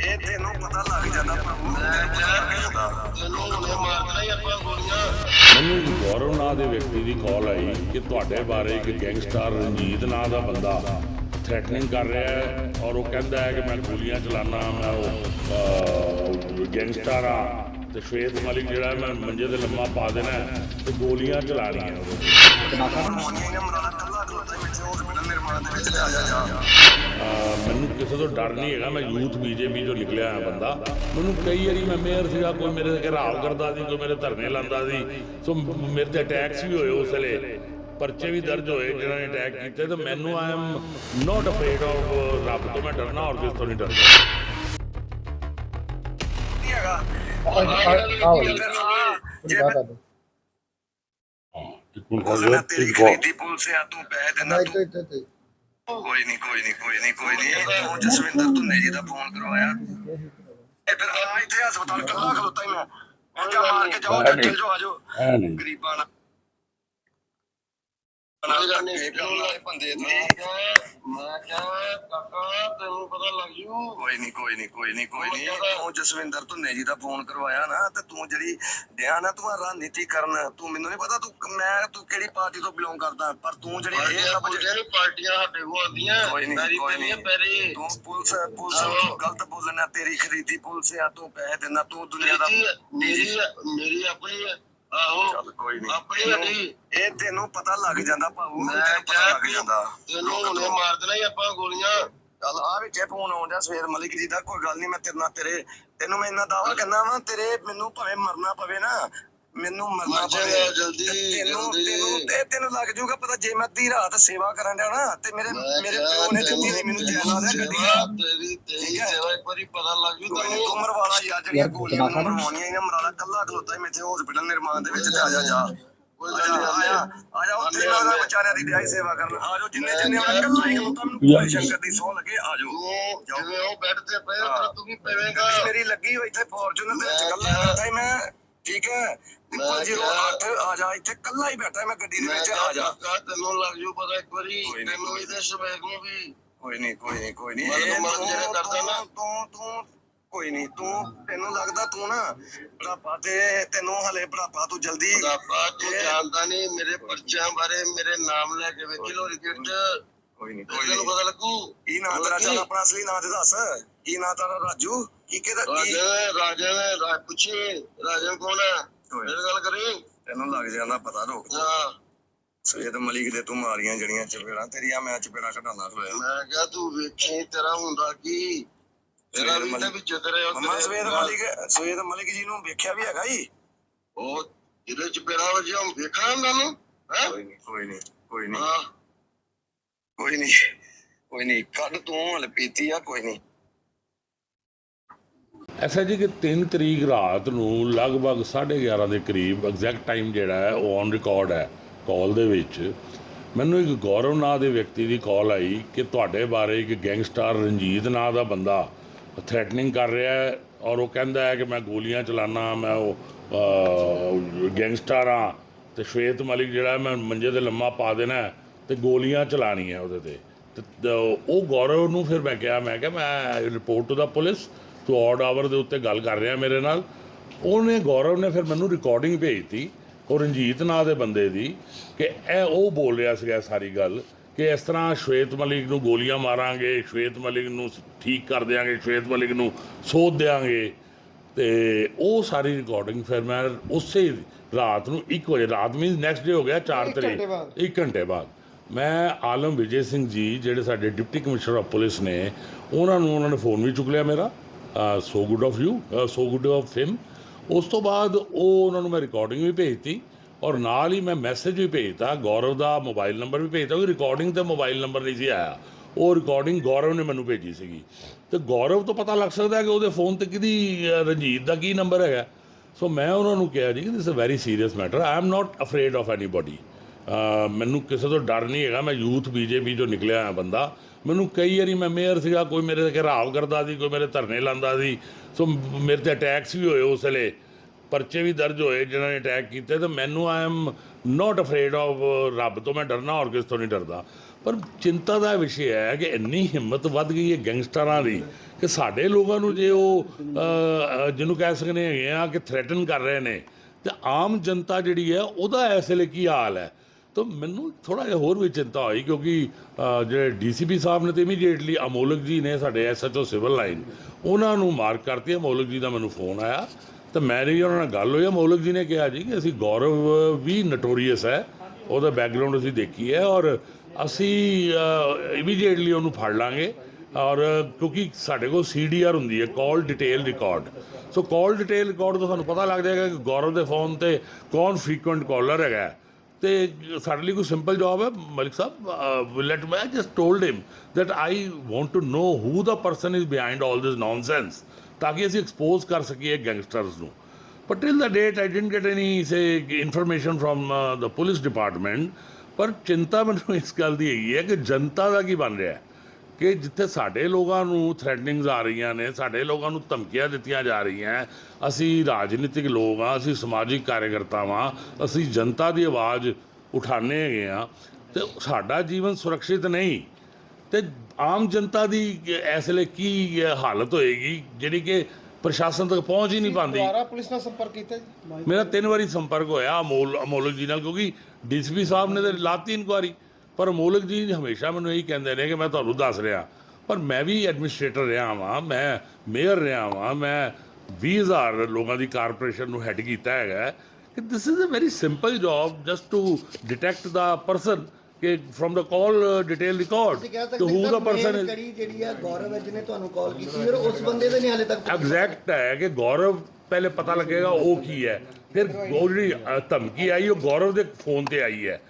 ਇਹ ਤੈਨੂੰ ਪਤਾ ਲੱਗ ਜਾਂਦਾ ਭਾਊ ਮੈਂ ਕਿਹਾ ਤੈਨੂੰ ਹੁਣੇ ਮਾਰਨਾ ਹੀ ਆਪਾਂ ਗੋਲੀਆਂ ਮੈਨੂੰ ਗੌਰਵ ਨਾਂ ਦੇ ਵਿਅਕਤੀ ਦੀ ਕਾਲ ਆਈ ਕਿ ਤੁਹਾਡੇ ਬਾਰੇ ਇੱਕ ਗੈਂਗਸਟਰ ਰਣਜੀਤ ਨਾਂ ਦਾ ਬੰਦਾ ਥ੍ਰੈਟਨਿੰਗ ਕਰ ਰਿਹਾ ਹੈ ਔਰ ਉਹ ਕਹਿੰਦਾ ਹੈ ਕਿ ਮੈਂ ਗੋਲੀਆਂ ਚਲਾਨਾ ਮੈਂ ਉਹ ਗੈਂਗਸਟਰ ਆ ਤੇ ਸ਼ਵੇਤ ਮਲਿਕ ਜਿਹੜਾ ਮੈਂ ਮੰਜੇ ਤੇ ਲੰਮਾ ਪਾ ਦੇਣਾ ਤੇ ਗੋਲੀਆਂ ਚਲਾਣੀਆਂ ਉਹਦੇ ਮੈਨੂੰ ਕਿਸੇ ਤੋਂ ਡਰ ਨਹੀਂ ਹੈਗਾ, ਮੈਂ ਯੂਥ ਬੀਜੇਪੀ ਚੋਂ ਨਿਕਲਿਆ ਆ ਬੰਦਾ। ਮੈਨੂੰ ਕਈ ਵਾਰੀ ਮੈਂ ਮੇਅਰ ਸੀਗਾ, ਕੋਈ ਮੇਰੇ ਤੇ ਘਰਾਵ ਕਰਦਾ ਸੀ, ਕੋਈ ਮੇਰੇ ਧਰਨੇ ਲਾਉਂਦਾ ਸੀ। ਸੋ ਮੇਰੇ ਤੇ ਅਟੈਕਸ ਵੀ ਹੋਏ ਉਸ ਵੇਲੇ, ਪਰਚੇ ਵੀ ਦਰਜ ਹੋਏ ਜਿਹਨਾਂ ਨੇ ਅਟੈਕ ਕੀਤੇ, ਤੇ ਮੈਨੂੰ I am not afraid of ਰੱਬ ਤੋਂ ਮੈਂ ਡਰਨਾ ਔਰ ਕਿਸ ਤੋਂ ਨਹੀਂ ਡਰਦਾ। ਹੈਗਾ। ਜੀ ਜੇ ਮੈਂ ਤੇਰੀ ਖਰੀਦੀ ਪੁਲਿਸ ਆ ਤੂੰ ਪੈਸੇ ਦੇਣਾ ਤੂੰ ਕੋਈ ਨਹੀਂ ਕੋਈ ਨਹੀਂ ਕੋਈ ਨਹੀਂ ਕੋਈ ਨਹੀਂ ਤੂੰ ਜਸਵਿੰਦਰ ਧੁੰਨੇ ਜੀ ਦਾ ਫੋਨ ਕਰਵਾਇਆ। ਇਹ ਫਿਰ ਆ ਇੱਥੇ ਹਸਪਤਾਲ ਕੱਲਾ ਖਲੋਤਾ ਹੀ ਮੈਂ। ਮੈਂ ਕਿਹਾ ਮਾਰ ਕੇ ਜਾਓ ਚੱਲ ਜਾਓ ਆ ਜਾਓ। ਹੈ ਨਹੀਂ। ਗਰੀਬਾਂ ਨਾਲ ਨਾਲ ਧੱਕੇ ਕਰਨ ਵਾਲੇ ਬੰਦੇ ਮੈਂ ਨੇ ਕਿਹਾ ਮੈਂ ਕਿਹਾ ਕਾਕਾ ਤੈਨੂੰ ਪਤਾ ਲੱਗ ਜੂ ਕੋਈ ਨਹੀਂ ਕੋਈ ਨਹੀਂ ਕੋਈ ਨਹੀਂ ਕੋਈ ਨਹੀਂ ਤੂੰ ਜਸਵਿੰਦਰ ਧੁੰਨੇ ਜੀ ਦਾ ਫੋਨ ਕਰਵਾਇਆ ਨਾ ਤੇ ਤੂੰ ਜਿਹੜੀ ਡਿਆ ਨਾ ਤੂੰ ਆਹ ਰਣਨੀਤੀ ਕਰਨ ਤੂੰ ਮੈਨੂੰ ਨਹੀਂ ਪਤਾ ਤੂੰ ਮੈਂ ਤੂੰ ਕਿਹੜੀ ਪਾਰਟੀ ਤੋਂ ਬਿਲੋਂਗ ਕਰਦਾ ਪਰ ਤੂੰ ਜਿਹੜੀ ਇਹ ਪਾਰਟੀਆਂ ਸਭ ਸਾਡੇ ਕੋਲ ਆਉਂਦੀਆਂ। ਕੋਈ ਨਹੀਂ ਕੋਈ ਨਹੀਂ। ਤੂੰ ਪੁਲਿਸ ਪੁਲਿਸ ਗਲਤ ਬੋਲਣਾ ਤੇਰੀ ਖਰੀਦੀ ਪੁਲਿਸ ਆ ਤੂੰ ਪੈਸੇ ਦਿੰਦਾ ਤੂੰ ਦੁਨੀਆ ਦਾ ਮੇਰੀ ਮੇਰੀ ਆਪਣੀ ਆਹੋ। ਚੱਲ ਕੋਈ ਨਹੀਂ ਆਪਣੀ ਨਹੀਂ ਇਹ ਤੈਨੂੰ ਪਤਾ ਲੱਗ ਜਾਂਦਾ ਭਾਊ ਮੈਂ ਤੈਨੂੰ ਪਤਾ ਲੱਗ ਜਾਂਦਾ। ਤੈਨੂੰ ਹੁਣੇ ਮਾਰ ਦੇਣਾ ਹੀ ਆਪਾਂ ਗੋਲੀਆਂ। ਚੱਲ ਆ ਵਿੱਚ ਫੋਨ ਆਉਂਦਾ ਸਵੇਰ ਮਲਿਕ ਜੀ ਦਾ ਕੋਈ ਗੱਲ ਨਹੀਂ ਮੈਂ ਤੇਰੇ ਨਾਲ ਤੇਰੇ ਤੈਨੂੰ ਮੈਂ ਇੰਨਾ ਦਾਵਾ ਕਰਨਾ ਵਾ ਤੇਰੇ ਮੈਨੂੰ ਭਾਵੇਂ ਮਰਨਾ ਪਵੇ ਨਾ ਮੈਨੂੰ ਮਰਨਾ ਮਰ ਪਵੇ ਜਲਦੀ, ਤੇ ਤੈਨੂੰ। ਤੈਨੂੰ ਤੇ ਤੈਨੂੰ ਲੱਗ ਜਾਊਗਾ ਪਤਾ ਜੇ ਮੈਂ ਅੱਧੀ ਰਾਤ ਸੇਵਾ ਕਰਨ ਡਿਆ ਨਾ ਤੇ ਮੇਰੇ ਮੇਰੇ ਪਿਓ ਨੇ ਦਿੱਤੀ ਨਹੀਂ ਮੈਨੂੰ ਜਾਇਦਾਦ ਹੈ ਗੱਡੀ ਸੇਵਾ ਦੀ। ਤੇਰੀ। ਸੇਵਾ ਇੱਕ ਵਾਰੀ ਪਤਾ ਲੱਗ ਜੂ ਤੈਨੂੰ। ਤੂੰ ਮਰਵਾਲਾ ਯਾਰ ਜਿਹੜੀਆਂ ਗੋਲੀਆਂ ਮਰਵਾਉਣੀਆਂ ਇਹਨਾਂ ਮਰਾਲਾ ਕੱਲਾ ਖਲੋਤਾ ਮੈਂ ਇੱਥੇ ਹਸਪੀਟਲ ਨਿਰਮਾਣ ਦੇ ਵਿੱਚ ਜਾ ਜਾ ਜਾ। ਕੋਈ ਗੱਲ ਜਾ ਨਹੀਂ ਆ ਜਾ ਆ ਜਾ ਉੱਥੇ ਨਾ ਨਾ ਵਿਚਾਰਿਆਂ ਦੀ ਵਿਆਹੀ ਸੇਵਾ ਕਰਨ। ਆ ਜਾਓ ਜਿੰਨੇ ਜਿੰਨੇ ਉਹਨਾਂ ਕੱਲਾ ਹੀ ਖਲੋਤਾ ਮੈਨੂੰ ਕੋਈ ਸ਼ੰਕਰ ਦੀ ਸੋਹ ਲੱਗੇ ਆ ਜਾਓ। ਤੂੰ ਜਿਵੇਂ ਉਹ ਬੈੱਡ ਤੇ ਪਏ। ਤਾਂ ਤੂੰ ਵੀ ਪਵੇਂਗਾ। ਗੱਡੀ ਮੇਰੀ ਲੱਗੀ ਹੋਈ ਇੱਥੇ ਫੋਰਚੂਨਰ ਦੇ ਵਿੱਚ ਮੈਂ ਕੱਲਾ ਕਿਹਾ- ਬੈਠਾ ਹੀ ਮੈਂ। ਠੀਕ ਹੈ? ਮੈਂ 008 ਆ ਜਾ ਇੱਥੇ ਕੱਲਾ ਹੀ ਬੈਠਾ ਮੈਂ ਗੱਡੀ ਦੇ ਵਿੱਚ ਆ ਜਾ। ਤੈਨੂੰ ਲੱਗ ਜੂ ਪਤਾ ਇੱਕ ਵਾਰੀ ਤੈਨੂੰ ਤੇ ਸ਼ਬੈਕ ਨੂੰ ਵੀ। ਕੋਈ ਨਹੀਂ ਕੋਈ ਨਹੀਂ ਕੋਈ ਨਹੀਂ। ਮਤਲਬ ਤੂੰ- ਜਿਹੜਾ ਕਰਦਾ ਨਾ। ਤੂੰ ਤੂੰ ਕੋਈ ਨਹੀਂ ਤੂੰ ਤੈਨੂੰ ਲੱਗਦਾ ਤੂੰ ਨਾ ਬੁਢਾਪਾ ਤੇ ਤੈਨੂੰ ਹਲੇ ਬੁਢਾਪਾ ਤੂੰ ਜਲਦੀ ਬਾਪਾ ਤੂੰ ਜਾਣਦਾ ਨਹੀਂ ਮੇਰੇ ਪਰਚਿਆਂ ਬਾਰੇ ਮੇਰੇ ਨਾਮ ਲੈ ਕੇ ਵੇਖੀ ਲੋ ਰਿਕਟ। ਕੋਈ ਨਹੀਂ ਕੋਈ ਤੈਨੂੰ ਨਹੀਂ ਪਤਾ ਲੱਗੂ। ਕੀ ਨਾਂ ਤੇਰਾ? ਚੱਲ ਆਪਣਾ ਅਸਲੀ ਨਾਂ ਤੇ ਦੱਸ। ਕੀ ਨਾਂ ਤੇਰਾ ਰਾਜੂ? ਕੀ ਕਿਹਦਾ ਕੀ ਰਾਜਨ ਰਾਜਨ ਰਾਜ ਪੁੱਛੀ। ਰਾਜਨ ਕੌਣ ਹੈ? ਮੇਰੇ ਗੱਲ ਕਰੀ। ਤੈਨੂੰ ਲੱਗ ਜਾਂਦਾ ਪਤਾ ਰੋਕ ਹਾਂ। ਸਵੇਦ ਮਲਿਕ ਦੇ ਤੂੰ ਮਾਰੀਆਂ ਜੜੀਆਂ ਚਪੇੜਾਂ ਤੇਰੀਆਂ ਮੈਂ ਚਪੇੜਾਂ ਕਢਾਉਣਾ ਹੋਇਆ ਮੈਂ ਕਿਹਾ ਤੂੰ ਵੇਖੀ ਤੇਰਾ ਹੁੰਦਾ ਕੀ? ਤੇਰਾ ਵੀ ਤੇ ਵਿੱਚ ਤੇਰੇ ਮਮਾ ਸਵੇਦ ਮਲਿਕ ਸਵੇਦ ਮਲਿਕ ਜੀ ਨੂੰ ਵੇਖਿਆ ਵੀ ਹੈਗਾ ਜੀ? ਉਹ ਜਿਹਦੇ ਚ ਪੇੜਾ ਵਜਿਆ ਉਹ ਵੇਖਣਾ ਉਹਨਾਂ ਨੂੰ ਹੈ? ਕੋਈ ਨਹੀਂ ਕੋਈ ਨਹੀਂ ਕੋਈ ਨਹੀਂ ਹਾਂ। ਕੋਈ ਨਹੀਂ ਕੋਈ ਨਹੀਂ ਕੱਢ ਤੂੰ, ਹਲ ਪੀਤੀ ਆ, ਕੋਈ ਨਹੀਂ ਐਸਾ ਜੀ, ਕਿ 3 ਤਰੀਕ ਰਾਤ ਨੂੰ ਲਗਭਗ 11:30 ਦੇ ਕਰੀਬ ਐਗਜ਼ੈਕਟ ਟਾਈਮ ਜਿਹੜਾ ਹੈ, ਉਹ ਔਨ ਰਿਕਾਰਡ ਹੈ ਕਾਲ ਦੇ ਵਿੱਚ। ਮੈਨੂੰ ਇੱਕ ਗੌਰਵ ਨਾਂ ਦੇ ਵਿਅਕਤੀ ਦੀ ਕਾਲ ਆਈ ਕਿ ਤੁਹਾਡੇ ਬਾਰੇ ਇੱਕ ਗੈਂਗਸਟਰ ਰਣਜੀਤ ਨਾਂ ਦਾ ਬੰਦਾ ਥ੍ਰੈਟਨਿੰਗ ਕਰ ਰਿਹਾ ਹੈ ਔਰ ਉਹ ਕਹਿੰਦਾ ਹੈ ਕਿ ਮੈਂ ਗੋਲੀਆਂ ਚਲਾਨਾ, ਮੈਂ ਉਹ ਗੈਂਗਸਟਰ ਆ ਤੇ ਸ਼ਵੇਤ ਮਲਿਕ ਜਿਹੜਾ ਮੈਂ ਮੰਜੇ ਤੇ ਲੰਮਾ ਪਾ ਦੇਣਾ ਤੇ ਗੋਲੀਆਂ ਚਲਾਣੀਆਂ ਉਹਦੇ ਤੇ। ਤੇ ਉਹ ਗੌਰਵ ਨੂੰ ਫਿਰ ਮੈਂ ਕਿਹਾ ਮੈਂ ਕਿਹਾ ਮੈਂ ਰਿਪੋਰਟ ਟੂ ਦਾ ਪੁਲਿਸ ਤੂੰ ਔਡ ਆਵਰ ਦੇ ਉੱਤੇ ਗੱਲ ਕਰ ਰਿਹਾ ਮੇਰੇ ਨਾਲ। ਉਹਨੇ ਗੌਰਵ ਨੇ ਫਿਰ ਮੈਨੂੰ ਰਿਕਾਰਡਿੰਗ ਭੇਜਤੀ ਉਹ ਰਣਜੀਤ ਨਾਂ ਦੇ ਬੰਦੇ ਦੀ ਕਿ ਇਹ ਉਹ ਬੋਲ ਰਿਹਾ ਸੀਗਾ ਸਾਰੀ ਗੱਲ ਕਿ ਇਸ ਤਰ੍ਹਾਂ ਸ਼ਵੇਤ ਮਲਿਕ ਨੂੰ ਗੋਲੀਆਂ ਮਾਰਾਂਗੇ ਸ਼ਵੇਤ ਮਲਿਕ ਨੂੰ ਠੀਕ ਕਰ ਦਿਆਂਗੇ ਸ਼ਵੇਤ ਮਲਿਕ ਨੂੰ ਸੋਧ ਦਿਆਂਗੇ। ਤੇ ਉਹ ਸਾਰੀ ਰਿਕਾਰਡਿੰਗ ਫਿਰ ਮੈਂ ਉਸੇ ਰਾਤ ਨੂੰ 1 ਵਜੇ ਰਾਤ ਮੀਨਸ ਨੈਕਸਟ ਡੇ ਹੋ ਗਿਆ 4 ਇੱਕ ਤਰੀਕ। ਘੰਟੇ ਬਾਅਦ। 1 ਘੰਟੇ ਬਾਅਦ। ਮੈਂ ਆਲਮ ਵਿਜੇ ਸਿੰਘ ਜੀ, ਜਿਹੜੇ ਸਾਡੇ ਡਿਪਟੀ ਕਮਿਸ਼ਨਰ ਆਫ ਪੁਲਿਸ ਨੇ, ਉਹਨਾਂ ਨੂੰ ਉਹਨਾਂ ਨੇ ਫੋਨ ਵੀ ਚੁੱਕ ਲਿਆ ਮੇਰਾ। So good of you so good of him ਉਸ ਤੋਂ ਬਾਅਦ ਉਹ ਉਹਨਾਂ ਨੂੰ ਮੈਂ ਰਿਕਾਰਡਿੰਗ ਵੀ ਭੇਜਤੀ ਔਰ ਨਾਲ ਹੀ ਮੈਂ ਮੈਸੇਜ ਵੀ ਭੇਜਤਾ। ਗੌਰਵ ਦਾ ਮੋਬਾਈਲ ਨੰਬਰ ਵੀ ਭੇਜਤਾ ਉਹ ਰਿਕਾਰਡਿੰਗ ਤੇ ਮੋਬਾਈਲ ਨੰਬਰ ਨਹੀਂ ਸੀ ਆਇਆ। ਉਹ ਰਿਕਾਰਡਿੰਗ ਗੌਰਵ ਨੇ ਮੈਨੂੰ ਭੇਜੀ ਸੀਗੀ। ਤੇ ਗੌਰਵ ਤੋਂ ਪਤਾ ਲੱਗ ਸਕਦਾ ਕਿ ਉਹਦੇ ਫੋਨ ਤੇ ਕਿਹਦੀ ਰਣਜੀਤ ਦਾ ਕੀ ਨੰਬਰ ਹੈਗਾ। ਸੋ ਮੈਂ ਉਹਨਾਂ ਨੂੰ ਕਿਹਾ ਜੀ ਕਿ this a very serious matter I am not afraid of anybody ਮੈਨੂੰ ਕਿਸੇ ਤੋਂ ਡਰ ਨਹੀਂ ਹੈਗਾ, ਮੈਂ ਯੂਥ ਬੀਜੇਪੀ ਜੋ ਨਿਕਲਿਆ ਆ ਬੰਦਾ। ਮੈਨੂੰ ਕਈ ਵਾਰੀ ਮੈਂ ਮੇਅਰ ਸੀਗਾ, ਕੋਈ ਮੇਰੇ ਤੇ ਘਰਾਵ ਕਰਦਾ ਸੀ, ਕੋਈ ਮੇਰੇ ਧਰਨੇ ਲਾਉਂਦਾ ਸੀ। ਸੋ ਮੇਰੇ ਤੇ ਅਟੈਕਸ ਵੀ ਹੋਏ ਉਸ ਵੇਲੇ। ਪਰਚੇ ਵੀ ਦਰਜ ਹੋਏ ਜਿਨ੍ਹਾਂ ਨੇ ਅਟੈਕ ਕੀਤੇ, ਤੇ ਮੈਨੂੰ I am not afraid of ਰੱਬ ਤੋਂ ਮੈਂ ਡਰਨਾ ਔਰ ਕਿਸ ਤੋਂ ਨਹੀਂ ਡਰਦਾ। ਪਰ ਚਿੰਤਾ ਦਾ ਵਿਸ਼ੇ ਹੈ ਕਿ ਇੰਨੀ ਹਿੰਮਤ ਵੱਧ ਗਈ ਹੈ ਗੈਂਗਸਟਰਾਂ ਦੀ ਕਿ ਸਾਡੇ ਲੋਕਾਂ ਨੂੰ ਜੇ ਉਹ ਜਿਹਨੂੰ ਕਹਿ ਸਕਦੇ ਹੈਗੇ ਆ ਕਿ ਥ੍ਰੈਟਨ ਕਰ ਰਹੇ ਨੇ, ਤੇ ਆਮ ਜਨਤਾ ਜਿਹੜੀ ਹੈ ਉਹਦਾ ਇਸ ਵੇਲੇ ਕੀ ਹਾਲ ਹੈ? ਤਾਂ ਮੈਨੂੰ ਥੋੜਾ ਜਿਹਾ ਹੋਰ ਵੀ ਚਿੰਤਾ ਹੋਈ ਕਿਉਂਕਿ ਅ, ਜਿਹੜੇ ਡੀਸੀਪੀ ਸਾਹਿਬ ਨੇ ਤੇ ਇਮੀਡੀਏਟਲੀ ਅਮੋਲਕ ਜੀ ਨੇ ਸਾਡੇ ਐਸਐਚਓ ਸਿਵਲ ਲਾਈਨ ਉਹਨਾਂ ਨੂੰ ਮਾਰਕ ਕਰਤੀ ਅਮੋਲਕ ਜੀ ਦਾ ਮੈਨੂੰ ਫੋਨ ਆਇਆ। ਤਾਂ ਮੇਰੀ ਉਹਨਾਂ ਨਾਲ ਗੱਲ ਹੋਈ ਅਮੋਲਕ ਜੀ ਨੇ ਕਿਹਾ ਜੀ ਕਿ ਅਸੀਂ ਗੌਰਵ ਵੀ ਨਟੋਰੀਅਸ ਹੈ ਉਹਦਾ ਬੈਕਗ੍ਰਾਉਂਡ ਅਸੀਂ ਦੇਖੀ ਹੈ ਔਰ ਅਸੀਂ ਇਮੀਡੀਏਟਲੀ ਉਹਨੂੰ ਫੜ ਲਾਂਗੇ ਔਰ ਕਿਉਂਕਿ ਸਾਡੇ ਕੋਲ ਸੀਡੀਆਰ ਹੁੰਦੀ ਹੈ call detail record so call detail record ਤੋਂ ਸਾਨੂੰ ਪਤਾ ਲੱਗ ਜਾਏਗਾ ਕਿ ਗੌਰਵ ਦੇ ਫੋਨ ਤੇ ਕੌਣ ਫ੍ਰੀਕੁਐਂਟ ਕਾਲਰ ਹੈਗਾ ਤੇ ਸਾਡੇ ਲਈ ਕੋਈ ਸਿੰਪਲ ਜੌਬ ਹੈ Malik Sahib let me just told him that I want to know who the person is behind all this nonsense ਤਾਂ ਕਿ ਅਸੀਂ ਐਕਸਪੋਜ਼ ਕਰ ਸਕੀਏ ਗੈਂਗਸਟਰਸ ਨੂੰ। But till the date, I didn't get any say information from uh, the police ਪਰ ਚਿੰਤਾ ਮੈਨੂੰ ਇਸ ਗੱਲ ਦੀ ਹੈਗੀ ਹੈ ਕਿ ਜਨਤਾ ਦਾ ਕੀ ਬਣ ਰਿਹਾ ਹੈ। ਕਿ ਜਿੱਥੇ ਸਾਡੇ ਲੋਕਾਂ ਨੂੰ ਥ੍ਰੈਟਨਿੰਗਸ ਆ ਰਹੀਆਂ ਨੇ ਸਾਡੇ ਲੋਕਾਂ ਨੂੰ ਧਮਕੀਆਂ ਦਿੱਤੀਆਂ ਜਾ ਰਹੀਆਂ ਅਸੀਂ ਰਾਜਨੀਤਿਕ ਲੋਕ ਆ ਅਸੀਂ ਸਮਾਜਿਕ ਕਾਰਜਕਰਤਾ ਵਾਂ ਅਸੀਂ ਜਨਤਾ ਦੀ ਆਵਾਜ਼ ਉਠਾਣੇ ਹੈਗੇ ਆ ਤੇ ਸਾਡਾ ਜੀਵਨ ਸੁਰੱਖਿਅਤ ਨਹੀਂ। ਤੇ ਆਮ ਜਨਤਾ ਦੀ ਇਸ ਵੇਲੇ ਕੀ ਹਾਲਤ ਹੋਏਗੀ ਜਿਹੜੀ ਕਿ ਪ੍ਰਸ਼ਾਸਨ ਤੱਕ ਪਹੁੰਚ ਹੀ ਨਹੀਂ ਪਾਉਂਦੀ? ਦੁਬਾਰਾ ਪੁਲਿਸ ਨਾਲ ਸੰਪਰਕ ਕੀਤਾ ਜੀ। ਮੇਰਾ ਤਿੰਨ ਵਾਰੀ ਸੰਪਰਕ ਹੋਇਆ ਅਮੋਲ ਅਮੋਲਕ ਜੀ ਨਾਲ ਕਿਉਂਕਿ ਡੀਸੀਪੀ ਸਾਹਿਬ ਨੇ ਤੇ ਲਾਤੀ ਇਨਕੁਆਰੀ। ਪਰ ਅਮੋਲਕ ਜੀ ਹਮੇਸ਼ਾ ਮੈਨੂੰ ਇਹੀ ਕਹਿੰਦੇ ਨੇ ਕਿ ਮੈਂ ਤੁਹਾਨੂੰ ਦੱਸ ਰਿਹਾ। ਪਰ ਮੈਂ ਵੀ ਐਡਮਿਨਿਸਟ੍ਰੇਟਰ ਰਿਹਾ ਵਾਂ ਮੈਂ ਮੇਅਰ ਰਿਹਾ ਵਾਂ ਮੈਂ 20000 ਲੋਕਾਂ ਦੀ ਕਾਰਪੋਰੇਸ਼ਨ ਨੂੰ ਹੈਡ ਕੀਤਾ ਹੈਗਾ ਕਿ this is a very simple job just to detect the person ਕਿ from the call detail record to who the person is ਜਿਹੜੀ ਆ ਗੌਰਵ ਹੈ ਜਿਹਨੇ ਤੁਹਾਨੂੰ ਕਾਲ ਕੀਤੀ ਫਿਰ ਉਸ ਬੰਦੇ ਦੇ ਨਹੀਂ ਹਾਲੇ ਤੱਕ ਐਗਜ਼ੈਕਟ ਹੈ ਕਿ ਗੌਰਵ ਪਹਿਲੇ ਪਤਾ ਲੱਗੇਗਾ ਉਹ ਕੀ ਹੈ। ਫਿਰ ਉਹ ਜਿਹੜੀ ਧਮਕੀ ਆਈ ਉਹ ਗੌਰਵ ਦੇ ਫੋਨ ਤੇ ਆਈ ਹੈ।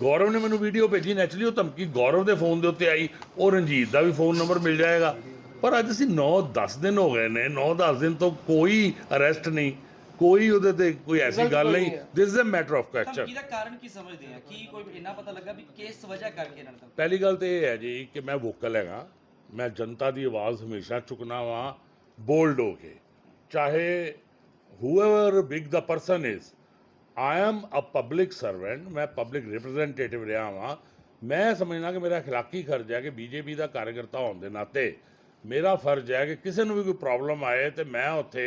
ਗੌਰਵ ਨੇ ਮੈਨੂੰ ਵੀਡੀਓ ਭੇਜੀ ਨੈਚੁਰਲੀ ਉਹ ਧਮਕੀ ਗੌਰਵ ਦੇ ਫੋਨ ਦੇ ਉੱਤੇ ਆਈ ਉਹ ਰਣਜੀਤ ਦਾ ਵੀ ਫੋਨ ਨੰਬਰ ਮਿਲ ਜਾਏਗਾ। ਪਰ ਅੱਜ ਅਸੀਂ 9-10 ਦਿਨ ਹੋ ਗਏ ਨੇ 9-10 ਦਿਨ ਤੋਂ ਕੋਈ ਅਰੈਸਟ ਨਹੀਂ ਕੋਈ ਉਹਦੇ ਤੇ ਕੋਈ ਐਸੀ ਗੱਲ ਨਹੀਂ। This is a matter of question ਧਮਕੀ ਦਾ ਕਾਰਨ ਕੀ ਸਮਝਦੇ ਆ? ਕੀ ਕੋਈ ਇੰਨਾ ਪਤਾ ਲੱਗਾ ਵੀ ਕਿਸ ਵਜ੍ਹਾ ਕਰਕੇ ਇਹਨਾਂ ਨੇ ਪਹਿਲੀ ਗੱਲ ਤੇ ਇਹ ਹੈ ਜੀ ਕਿ ਮੈਂ ਵੋਕਲ ਹੈਗਾ। ਮੈਂ ਜਨਤਾ ਦੀ ਆਵਾਜ਼ ਹਮੇਸ਼ਾ ਚੁੱਕਣਾ ਵਾਂ ਬੋਲਡ ਹੋ ਕੇ। ਚਾਹੇ whoever big the person is I am a public servant ਮੈਂ ਪਬਲਿਕ ਰਿਪਰੈਜ਼ੈਂਟੇਟਿਵ ਰਿਹਾ ਵਾਂ ਮੈਂ ਸਮਝਣਾ ਕਿ ਮੇਰਾ اخلاقی ਫਰਜ਼ ਹੈ ਕਿ ਬੀਜੇਪੀ ਦਾ ਕਾਰਜਕਰਤਾ ਹੋਣ ਦੇ ਨਾਤੇ ਮੇਰਾ ਫਰਜ਼ ਹੈ ਕਿ ਕਿਸੇ ਨੂੰ ਵੀ ਕੋਈ ਪ੍ਰੋਬਲਮ ਆਏ ਤੇ ਮੈਂ ਉੱਥੇ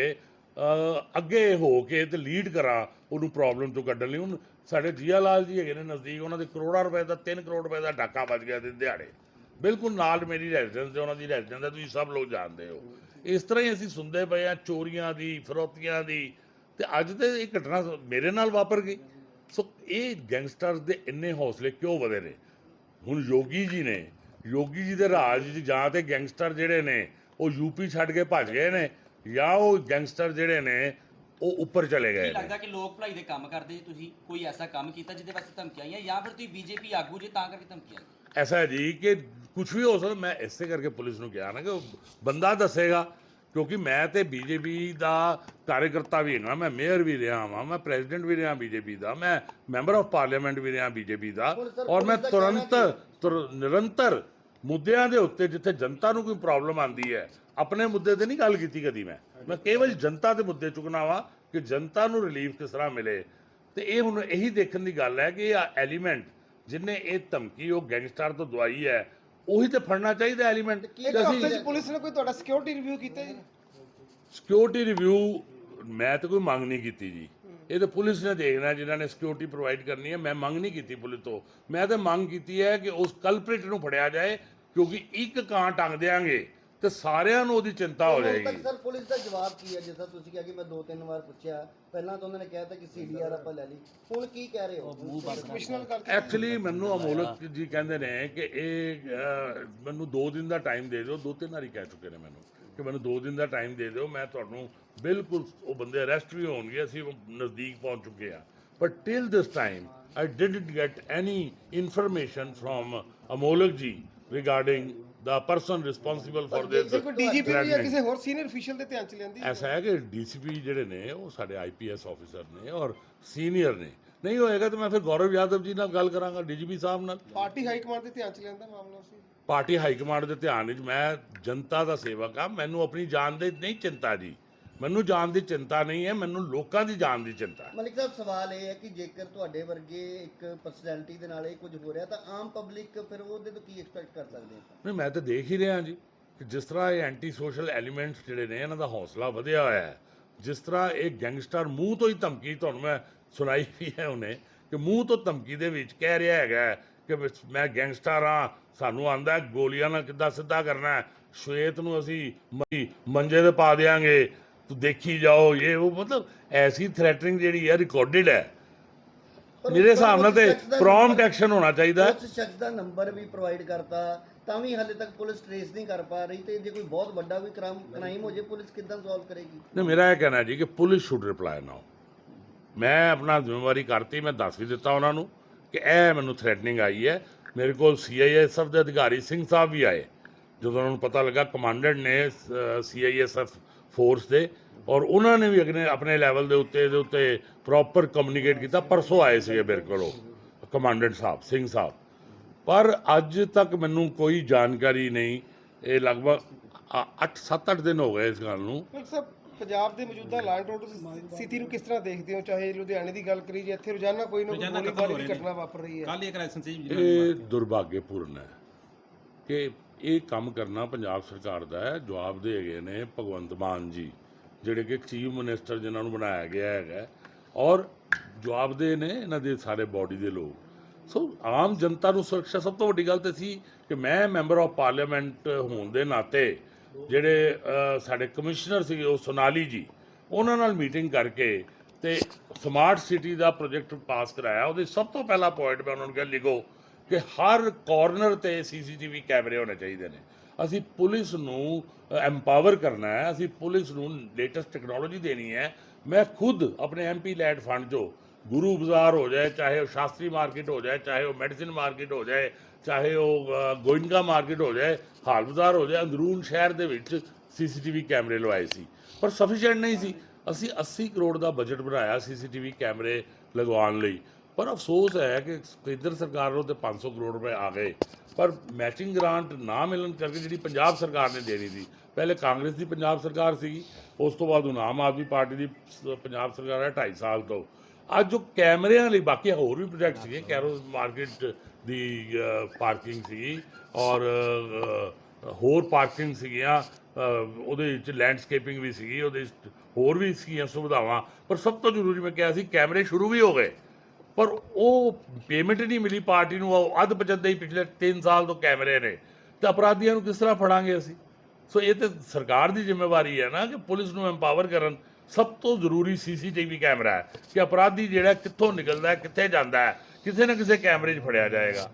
ਅਹ, ਅੱਗੇ ਹੋ ਕੇ ਤੇ ਲੀਡ ਕਰਾਂ ਉਹਨੂੰ ਪ੍ਰੋਬਲਮ ਤੋਂ ਕੱਢਣ ਲਈ ਹੁਣ ਸਾਡੇ ਜੀਆ ਲਾਲ ਜੀ ਹੈਗੇ ਨੇ ਨਜ਼ਦੀਕ ਉਹਨਾਂ ਦੇ ਕਰੋੜਾਂ ਰੁਪਏ ਦਾ 3 ਕਰੋੜ ਰੁਪਏ ਦਾ ਡਾਕਾ ਵੱਜ ਗਿਆ ਦਿਨ ਦਿਹਾੜੇ ਬਿਲਕੁਲ ਨਾਲ ਮੇਰੀ ਰੈਜ਼ੀਡੈਂਸ ਤੇ ਉਹਨਾਂ ਦੀ ਰੈਜ਼ੀਡੈਂਸ ਹੈ ਤੁਸੀਂ ਸਭ ਲੋਕ ਜਾਣਦੇ ਹੋ ਇਸ ਤਰ੍ਹਾਂ ਹੀ ਅਸੀਂ ਸੁਣਦੇ ਪਏ ਆ ਚੋਰੀਆਂ ਦੀ ਫਰੋਤੀਆਂ ਦੀ ਤੇ ਅੱਜ ਤੇ ਇਹ ਘਟਨਾ ਮੇਰੇ ਨਾਲ ਵਾਪਰ ਗਈ। ਸੋ ਇਹ ਗੈਂਗਸਟਰਸ ਦੇ ਇੰਨੇ ਹੌਸਲੇ ਕਿਉਂ ਵਧੇ ਨੇ? ਹੁਣ ਯੋਗੀ ਜੀ ਨੇ ਯੋਗੀ ਜੀ ਦੇ ਰਾਜ 'ਚ ਜਾਂ ਤੇ ਗੈਂਗਸਟਰ ਜਿਹੜੇ ਨੇ ਉਹ ਯੂਪੀ ਛੱਡ ਕੇ ਭੱਜ ਗਏ ਨੇ ਜਾਂ ਉਹ ਗੈਂਗਸਟਰ ਜਿਹੜੇ ਨੇ ਉਹ ਉੱਪਰ ਚਲੇ ਗਏ ਨੇ। ਲੱਗਦਾ ਕਿ ਲੋਕ ਭਲਾਈ ਦੇ ਕੰਮ ਕਰਦੇ ਜੀ? ਤੁਸੀਂ ਕੋਈ ਐਸਾ ਕੰਮ ਕੀਤਾ ਜਿਹਦੇ ਵਾਸਤੇ ਧਮਕੀਆਂ ਆਈਆਂ ਜਾਂ ਫਿਰ ਤੁਸੀਂ ਬੀਜੇਪੀ ਆਗੂ ਜੇ ਤਾਂ ਕਰਕੇ ਧਮਕੀਆਂ ਐਸਾ ਹੈ ਜੀ ਕਿ ਕੁਝ ਵੀ ਹੋ ਸਕਦਾ ਮੈਂ ਇਸੇ ਕਰਕੇ ਪੁਲਿਸ ਨੂੰ ਕਿਹਾ ਨਾ ਕਿ ਬੰਦਾ ਦੱਸੇਗਾ। ਕਿਉਂਕਿ ਮੈਂ ਤੇ ਬੀਜੇਪੀ ਦਾ ਕਾਰਜਕਰਤਾ ਵੀ ਹਾਂ ਮੈਂ ਮੇਅਰ ਵੀ ਰਿਹਾ ਹਾਂ ਮੈਂ ਪ੍ਰੈਜ਼ੀਡੈਂਟ ਵੀ ਰਿਹਾ ਬੀਜੇਪੀ ਦਾ ਮੈਂ ਮੈਂਬਰ ਆਫ ਪਾਰਲੀਮੈਂਟ ਵੀ ਰਿਹਾ ਬੀਜੇਪੀ ਦਾ ਔਰ ਮੈਂ ਤੁਰੰਤ ਤੁਰ- ਨਿਰੰਤਰ ਮੁੱਦਿਆਂ ਦੇ ਉੱਤੇ ਜਿੱਥੇ ਜਨਤਾ ਨੂੰ ਕੋਈ ਪ੍ਰੋਬਲਮ ਆਂਦੀ ਹੈ ਆਪਣੇ ਮੁੱਦੇ ਤੇ ਨਹੀਂ ਗੱਲ ਕੀਤੀ ਕਦੀ ਮੈਂ। ਮੈਂ ਕੇਵਲ ਜਨਤਾ ਦੇ ਮੁੱਦੇ ਚੁੱਕਣਾ ਵਾ ਕਿ ਜਨਤਾ ਨੂੰ ਰਿਲੀਫ ਕਿਸ ਤਰ੍ਹਾਂ ਮਿਲੇ। ਤੇ ਇਹ ਹੁਣ ਇਹੀ ਦੇਖਣ ਦੀ ਗੱਲ ਹੈ ਕਿ ਇਹ ਐਲੀਮੈਂਟ ਜਿਨੇ ਇਹ ਧਮਕੀ ਉਹ ਗੈਂਗਸਟਰ ਤੋਂ ਦਵਾਈ ਹੈ ਉਹੀ ਤੇ ਫੜਨਾ ਚਾਹੀਦਾ ਐਲੀਮੈਂਟ ਇੱਕ ਹਫ਼ਤੇ 'ਚ ਪੁਲਿਸ ਨੇ ਕੋਈ ਤੁਹਾਡਾ ਸਿਕਿਉਰਿਟੀ ਰਿਵਿਊ ਕੀਤਾ ਜੀ? ਸਿਕਿਉਰਿਟੀ ਰਿਵਿਊ ਮੈਂ ਤਾਂ ਕੋਈ ਮੰਗ ਨਹੀਂ ਕੀਤੀ ਜੀ। ਇਹ ਤਾਂ ਪੁਲਿਸ ਨੇ ਦੇਖਣਾ ਜਿਨ੍ਹਾਂ ਨੇ ਸਿਕਿਉਰਿਟੀ ਪ੍ਰੋਵਾਈਡ ਕਰਨੀ ਹੈ ਮੈਂ ਮੰਗ ਨਹੀਂ ਕੀਤੀ ਪੁਲਿਸ ਤੋਂ। ਮੈਂ ਤਾਂ ਮੰਗ ਕੀਤੀ ਹੈ ਕਿ ਉਸ ਕਲਪ੍ਰਿਟ ਨੂੰ ਫੜਿਆ ਜਾਏ ਕਿਉਂਕਿ ਇੱਕ ਕਾਂ ਟੰਗ ਦਿਆਂਗੇ। ਤੇ ਸਾਰਿਆਂ ਨੂੰ ਉਹਦੀ ਚਿੰਤਾ ਹੋ ਜਾਏਗੀ। ਸਰ ਪੁਲਿਸ ਦਾ ਜਵਾਬ ਕੀ ਹੈ? ਜਿਸ ਤੁਸੀਂ ਕਿਹਾ ਕਿ ਮੈਂ ਦੋ ਤਿੰਨ ਵਾਰ ਪੁੱਛਿਆ ਪਹਿਲਾਂ ਤਾਂ ਉਹਨਾਂ ਨੇ ਕਿਹਾ ਤਾਂ ਕਿ ਸੀਡੀਆਰ ਆਪਾਂ ਲੈ ਲਈ। ਹੁਣ ਕੀ ਕਹਿ ਰਹੇ ਹੋ? ਕਮਿਸ਼ਨਰ ਗੱਲ ਐਕਚੁਅਲੀ ਮੈਨੂੰ ਅਮੋਲਕ ਜੀ ਕਹਿੰਦੇ ਨੇ ਕਿ ਇਹ ਮੈਨੂੰ 2 ਦਿਨ ਦਾ ਟਾਈਮ ਦੇ ਦਿਓ। ਦੋ ਤਿੰਨ ਵਾਰੀ ਕਹਿ ਚੁੱਕੇ ਨੇ ਮੈਨੂੰ ਕਿ ਮੈਨੂੰ 2 ਦਿਨ ਦਾ ਟਾਈਮ ਦੇ ਦਿਓ। ਮੈਂ ਤੁਹਾਨੂੰ ਬਿਲਕੁਲ ਉਹ ਬੰਦੇ ਅਰੈਸਟ ਵੀ ਹੋਣਗੇ। ਅਸੀਂ ਉਹ ਨਜ਼ਦੀਕ ਪਹੁੰਚ ਚੁੱਕੇ ਆ but till this time I didn't get any information from Amolak ji regarding the person responsible for this ਕੋਈ ਡੀਜੀਪੀ ਵੀ ਜਾਂ ਕਿਸੇ ਹੋਰ ਸੀਨੀਅਰ ਅਫੀਸ਼ੀਅਲ ਦੇ ਧਿਆਨ 'ਚ ਲੈਂਦੀ ਐਸਾ ਹੈ ਕਿ ਡੀਸੀਪੀ ਜਿਹੜੇ ਨੇ ਉਹ ਸਾਡੇ ਆਈਪੀਐਸ ਆਫੀਸਰ ਨੇ ਔਰ ਸੀਨੀਅਰ ਨੇ। ਨਹੀਂ ਹੋਏਗਾ ਤਾਂ ਮੈਂ ਫਿਰ ਗੌਰਵ ਯਾਦਵ ਜੀ ਨਾਲ ਗੱਲ ਕਰਾਂਗਾ ਡੀਜੀਪੀ ਸਾਹਿਬ ਨਾਲ। ਪਾਰਟੀ ਹਾਈ ਕਮਾਂਡ ਦੇ ਧਿਆਨ 'ਚ ਲੈਂਦਾ ਮਾਮਲਾ ਸੀ। ਪਾਰਟੀ ਹਾਈ ਕਮਾਂਡ ਦੇ ਧਿਆਨ ਵਿੱਚ ਮੈਂ ਜਨਤਾ ਦਾ ਸੇਵਕ ਆ ਮੈਨੂੰ ਆਪਣੀ ਜਾਨ ਦੇ ਨਹੀਂ ਚਿੰਤਾ ਜੀ। ਮੈਨੂੰ ਜਾਨ ਦੀ ਚਿੰਤਾ ਨਹੀਂ ਹੈ ਮੈਨੂੰ ਲੋਕਾਂ ਦੀ ਜਾਨ ਦੀ ਚਿੰਤਾ ਹੈ। ਮਲਿਕ ਸਾਹਿਬ ਸਵਾਲ ਇਹ ਹੈ ਕਿ ਜੇਕਰ ਤੁਹਾਡੇ ਵਰਗੇ ਇੱਕ ਪਰਸਨੈਲਿਟੀ ਦੇ ਨਾਲ ਇਹ ਕੁਝ ਹੋ ਰਿਹਾ ਤਾਂ ਆਮ ਪਬਲਿਕ ਫਿਰ ਉਹਦੇ ਤੋਂ ਕੀ ਐਕਸਪੈਕਟ ਕਰ ਸਕਦੇ ਹੈ ਨਹੀਂ ਮੈਂ ਤਾਂ ਦੇਖ ਹੀ ਰਿਹਾ ਜੀ ਕਿ ਜਿਸ ਤਰ੍ਹਾਂ ਇਹ ਐਂਟੀ ਸੋਸ਼ਲ ਐਲੀਮੈਂਟਸ ਜਿਹੜੇ ਨੇ ਇਹਨਾਂ ਦਾ ਹੌਸਲਾ ਵਧਿਆ ਹੋਇਆ ਹੈ ਜਿਸ ਤਰ੍ਹਾਂ ਇਹ ਗੈਂਗਸਟਰ ਮੂੰਹ ਤੋਂ ਹੀ ਧਮਕੀ ਤੁਹਾਨੂੰ ਮੈਂ ਸੁਣਾਈ ਵੀ ਹੈ ਉਹਨੇ ਕਿ ਮੂੰਹ ਤੋਂ ਧਮਕੀ ਦੇ ਵਿੱਚ ਕਹਿ ਰਿਹਾ ਹੈਗਾ ਕਿ ਮੈਂ ਗੈਂਗਸਟਰ ਹਾਂ ਸਾਨੂੰ ਆਂਦਾ ਗੋਲੀਆਂ ਨਾਲ ਕਿੱਦਾਂ ਸਿੱਧਾ ਕਰਨਾ ਹੈ ਸ਼ਵੇਤ ਨੂੰ ਅਸੀਂ ਮੰਜੇ ਤੇ ਪਾ ਦੇਾਂਗੇ ਤੂੰ ਦੇਖੀ ਜਾਓ ਇਹ ਉਹ ਮਤਲਬ ਐਸੀ ਥ੍ਰੈਟਨਿੰਗ ਜਿਹੜੀ ਹੈ ਰਿਕਾਰਡਡ ਹੈ। ਮੇਰੇ ਹਿਸਾਬ ਨਾਲ ਤੇ ਪ੍ਰੋਮਪਟ ਐਕਸ਼ਨ ਹੋਣਾ ਚਾਹੀਦਾ। ਉਸ ਸ਼ਖਸ ਦਾ ਨੰਬਰ ਵੀ ਪ੍ਰੋਵਾਈਡ ਕਰਤਾ ਤਾਂ ਵੀ ਹਾਲੇ ਤੱਕ ਪੁਲਿਸ ਟ੍ਰੇਸ ਨਹੀਂ ਕਰ ਪਾ ਰਹੀ ਤੇ ਜੇ ਕੋਈ ਬਹੁਤ ਵੱਡਾ ਵੀ ਕ੍ਰਾਈਮ ਕ੍ਰਾਈਮ ਹੋ ਜੇ ਪੁਲਿਸ ਕਿੱਦਾਂ ਸੋਲਵ ਕਰੇਗੀ? ਨਹੀਂ ਮੇਰਾ ਇਹ ਕਹਿਣਾ ਜੀ ਕਿ ਪੁਲਿਸ ਸ਼ੁੱਡ ਰਿਪਲਾਈ ਨਾਓ ਮੈਂ ਆਪਣਾ ਜ਼ਿੰਮੇਵਾਰੀ ਕਰਤੀ ਮੈਂ ਦੱਸ ਵੀ ਦਿੱਤਾ ਉਹਨਾਂ ਨੂੰ ਕਿ ਇਹ ਮੈਨੂੰ ਥ੍ਰੈਟਨਿੰਗ ਆਈ ਹੈ। ਮੇਰੇ ਕੋਲ ਸੀਆਈਐਸਐਫ ਦੇ ਅਧਿਕਾਰੀ ਸਿੰਘ ਸਾਹਿਬ ਵੀ ਆਏ। ਜਦੋਂ ਉਹਨਾਂ ਨੂੰ ਪਤਾ ਲੱਗਾ ਕਮਾਂਡੈਂਟ ਨੇ ਸੀਆਈਐਸਐਫ ਫੋਰਸ ਦੇ ਔਰ ਉਹਨਾਂ ਨੇ ਵੀ ਅਗਨੇ ਆਪਣੇ ਲੈਵਲ ਦੇ ਉੱਤੇ ਇਹਦੇ ਉੱਤੇ ਪ੍ਰੋਪਰ ਕਮਿਊਨੀਕੇਟ ਕੀਤਾ। ਪਰਸੋਂ ਆਏ ਸੀਗੇ ਮੇਰੇ ਕੋਲ ਉਹ ਕਮਾਂਡੈਂਟ ਸਾਹਿਬ ਸਿੰਘ ਸਾਹਿਬ। ਪਰ ਅੱਜ ਤੱਕ ਮੈਨੂੰ ਕੋਈ ਜਾਣਕਾਰੀ ਨਹੀਂ। ਇਹ ਲਗਭਗ 8 7-8 ਦਿਨ ਹੋ ਗਏ ਇਸ ਗੱਲ ਨੂੰ। ਪੰਜਾਬ ਦੇ ਮੌਜੂਦਾ ਐਂਡ ਆਰਡਰ ਸਥਿਤੀ ਨੂੰ ਕਿਸ ਤਰ੍ਹਾਂ ਦੇਖਦੇ ਹੋ? ਚਾਹੇ ਲੁਧਿਆਣੇ ਦੀ ਗੱਲ ਕਰੀ ਜੇ ਇੱਥੇ ਰੋਜ਼ਾਨਾ ਕੋਈ ਨਾ ਕੋਈ ਗੋਲੀਬਾਰੀ ਦੀ। ਘਟਨਾ ਵਾਪਰ ਰਹੀ ਹੈ। ਕੱਲ ਇੱਕ ਲਾਇਸੈਂਸ ਸੀ ਇਹ ਦੁਰਭਾਗਯਪੂਰਨ ਹੈ ਕਿ ਇਹ ਕੰਮ ਕਰਨਾ ਪੰਜਾਬ ਸਰਕਾਰ ਦਾ ਹੈ। ਜਵਾਬ ਦੇ ਹੈਗੇ ਨੇ ਭਗਵੰਤ ਮਾਨ ਜੀ, ਜਿਹੜੇ ਕਿ ਚੀਫ ਮਿਨਿਸਟਰ ਜਿਨ੍ਹਾਂ ਨੂੰ ਬਣਾਇਆ ਗਿਆ ਹੈਗਾ। ਔਰ ਜਵਾਬ ਦੇ ਨੇ ਇਹਨਾਂ ਦੇ ਸਾਰੇ ਬਾਡੀ ਦੇ ਲੋਕ। ਸੋ ਆਮ ਜਨਤਾ ਨੂੰ ਸੁਰੱਖਿਆ ਸਭ ਤੋਂ ਵੱਡੀ ਗੱਲ ਤੇ ਸੀ ਕਿ ਮੈਂ ਮੈਂਬਰ ਆਫ ਪਾਰਲੀਮੈਂਟ ਹੋਣ ਦੇ ਨਾਤੇ ਜਿਹੜੇ ਸਾਡੇ ਕਮਿਸ਼ਨਰ ਸੀਗੇ ਉਹ ਸੋਨਾਲੀ ਜੀ, ਉਹਨਾਂ ਨਾਲ ਮੀਟਿੰਗ ਕਰਕੇ ਤੇ ਸਮਾਰਟ ਸਿਟੀ ਦਾ ਪ੍ਰੋਜੈਕਟ ਪਾਸ ਕਰਾਇਆ। ਉਹਦੇ ਸਭ ਤੋਂ ਪਹਿਲਾ ਪੁਆਇੰਟ ਮੈਂ ਉਹਨਾਂ ਨੂੰ ਕਿਹਾ, ਲਿਖੋ। ਕਿ ਹਰ ਕਾਰਨਰ ਤੇ ਸੀਸੀਟੀਵੀ ਕੈਮਰੇ ਹੋਣੇ ਚਾਹੀਦੇ ਨੇ। ਅਸੀਂ ਪੁਲਿਸ ਨੂੰ ਐਮਪਾਵਰ ਕਰਨਾ ਹੈ ਅਸੀਂ ਪੁਲਿਸ ਨੂੰ ਲੇਟੈਸਟ ਟੈਕਨੋਲੋਜੀ ਦੇਣੀ ਹੈ। ਮੈਂ ਖੁਦ ਆਪਣੇ ਐਮਪੀ ਲੈਡ ਫੰਡ 'ਚੋਂ ਗੁਰੂ ਬਾਜ਼ਾਰ ਹੋ ਜਾਏ ਚਾਹੇ ਉਹ ਸ਼ਾਸਤਰੀ ਮਾਰਕੀਟ ਹੋ ਜਾਏ ਚਾਹੇ ਉਹ ਮੈਡੀਸਿਨ ਮਾਰਕੀਟ ਹੋ ਜਾਏ ਚਾਹੇ ਉਹ ਅ, ਗੋਇੰਗਾ ਮਾਰਕੀਟ ਹੋ ਜਾਏ ਹਾਲ ਬਾਜ਼ਾਰ ਹੋ ਜਾਏ ਅੰਦਰੂਨ ਸ਼ਹਿਰ ਦੇ ਵਿੱਚ ਸੀਸੀਟੀਵੀ ਕੈਮਰੇ ਲਵਾਏ ਸੀ। ਪਰ ਸਫੀਸ਼ੀਐਂਟ ਨਹੀਂ ਸੀ। ਅਸੀਂ 80 ਕਰੋੜ ਦਾ ਬਜਟ ਬਣਾਇਆ ਸੀਸੀਟੀਵੀ ਕੈਮਰੇ ਲਗਵਾਉਣ ਲਈ। ਪਰ ਅਫਸੋਸ ਹੈ ਕਿ ਕੇਂਦਰ ਸਰਕਾਰ ਨੂੰ ਤੇ 500 ਕਰੋੜ ਰੁਪਏ ਆ ਗਏ। ਪਰ ਮੈਚਿੰਗ ਗ੍ਰਾਂਟ ਨਾ ਮਿਲਣ ਕਰਕੇ ਜਿਹੜੀ ਪੰਜਾਬ ਸਰਕਾਰ ਨੇ ਦੇਣੀ ਸੀ, ਪਹਿਲੇ ਕਾਂਗਰਸ ਦੀ ਪੰਜਾਬ ਸਰਕਾਰ ਸੀਗੀ ਉਸ ਤੋਂ ਬਾਅਦ ਹੁਣ ਆਮ ਆਦਮੀ ਪਾਰਟੀ ਦੀ ਪੰਜਾਬ ਸਰਕਾਰ ਹੈ 2.5 ਸਾਲ ਤੋਂ। ਅੱਜ ਜੋ ਕੈਮਰਿਆਂ ਲਈ ਬਾਕੀ ਹੋਰ ਵੀ ਪ੍ਰੋਜੈਕਟ ਸੀਗੇ ਕੈਰੋ ਮਾਰਕੀਟ ਦੀ ਪਾਰਕਿੰਗ ਸੀ ਔਰ ਹੋਰ ਪਾਰਕਿੰਗ ਸੀਗੀਆਂ ਉਹਦੇ ਵਿੱਚ ਲੈਂਡਸਕੇਪਿੰਗ ਵੀ ਸੀਗੀ, ਉਹਦੇ ਵਿੱਚ ਹੋਰ ਵੀ ਸੀਗੀਆਂ ਸੁਵਿਧਾਵਾਂ। ਪਰ ਸਭ ਤੋਂ ਜ਼ਰੂਰੀ ਮੈਂ ਕਿਹਾ ਸੀ, ਕੈਮਰੇ ਸ਼ੁਰੂ ਵੀ ਹੋ ਗਏ। ਪਰ ਉਹ ਪੇਮੈਂਟ ਨਹੀਂ ਮਿਲੀ ਪਾਰਟੀ ਨੂੰ, ਉਹ ਅੱਧ ਪਜੱਦੇ ਹੀ ਪਿਛਲੇ 3 ਸਾਲ ਤੋਂ ਕੈਮਰੇ ਨੇ। ਤੇ ਅਪਰਾਧੀਆਂ ਨੂੰ ਕਿਸ ਤਰ੍ਹਾਂ ਫੜਾਂਗੇ ਅਸੀਂ? ਸੋ ਇਹ ਤੇ ਸਰਕਾਰ ਦੀ ਜ਼ਿੰਮੇਵਾਰੀ ਹੈ ਨਾ ਕਿ ਪੁਲਿਸ ਨੂੰ ਐਮਪਾਵਰ ਕਰਨ। ਸਭ ਤੋਂ ਜ਼ਰੂਰੀ ਸੀਸੀਟੀਵੀ ਕੈਮਰਾ ਹੈ ਕਿ ਅਪਰਾਧੀ ਜਿਹੜਾ ਕਿੱਥੋਂ ਨਿਕਲਦਾ ਹੈ, ਕਿੱਥੇ ਜਾਂਦਾ ਹੈ, ਕਿਸੇ ਨਾ ਕਿਸੇ ਕੈਮਰੇ 'ਚ ਫੜਿਆ ਜਾਏਗਾ।